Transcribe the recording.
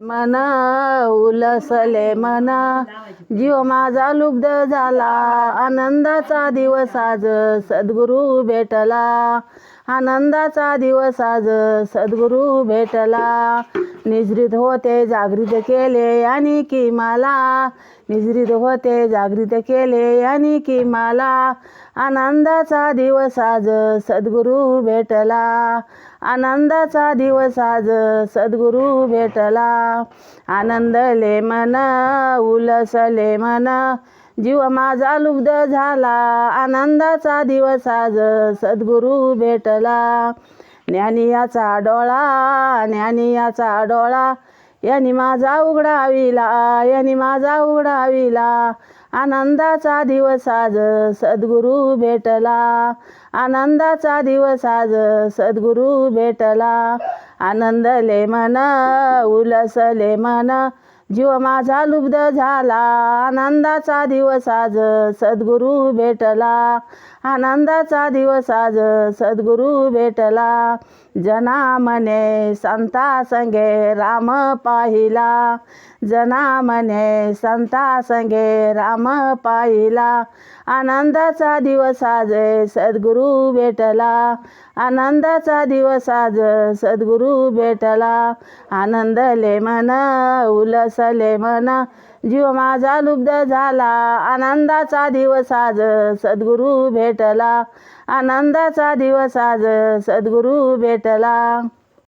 मना उलसले मना. जीव माझा लुब्ध झाला. आनंदाचा दिवस आज सद्गुरू भेटला. आनंदाचा दिवस आज सद्गुरू भेटला. निजृत होते जागृत केले आणि की मला निजृत होते जागृत केले आणि की मला आनंदाचा दिवस आज सद्गुरू भेटला. आनंदाचा दिवस आज सद्गुरू भेटला. आनंदले मना उलसले मना. जीव माझा लुब्ध झाला आनंदाचा दिवस आज सद्गुरू भेटला. ज्ञानियाचा डोळा ज्ञानियाचा डोळा. यांनी माझा उघडाविला यांनी माझा उघडाविला. आनंदाचा दिवस आज सद्गुरू भेटला. आनंदाचा दिवस आज सद्गुरू भेटला. आनंदले मना उलसले मना. जीव माझा लुब्ध झाला आनंदाचा दिवस आज सद्गुरू भेटला. आनंदाचा दिवस आज सद्गुरू भेटला. जनामने संता संगे राम पाहिला. जनामने संता संगे राम पाहिला. आनंदाचा दिवस आज सद्गुरू भेटला. आनंदाचा दिवस आज सद्गुरू भेटला. आनंदले मन उलसले मन जीव माझा लुब्ध झाला. आनंदाचा दिवस आज सद्गुरू भेटला. आनंदाचा दिवस आज सद्गुरू भेटला.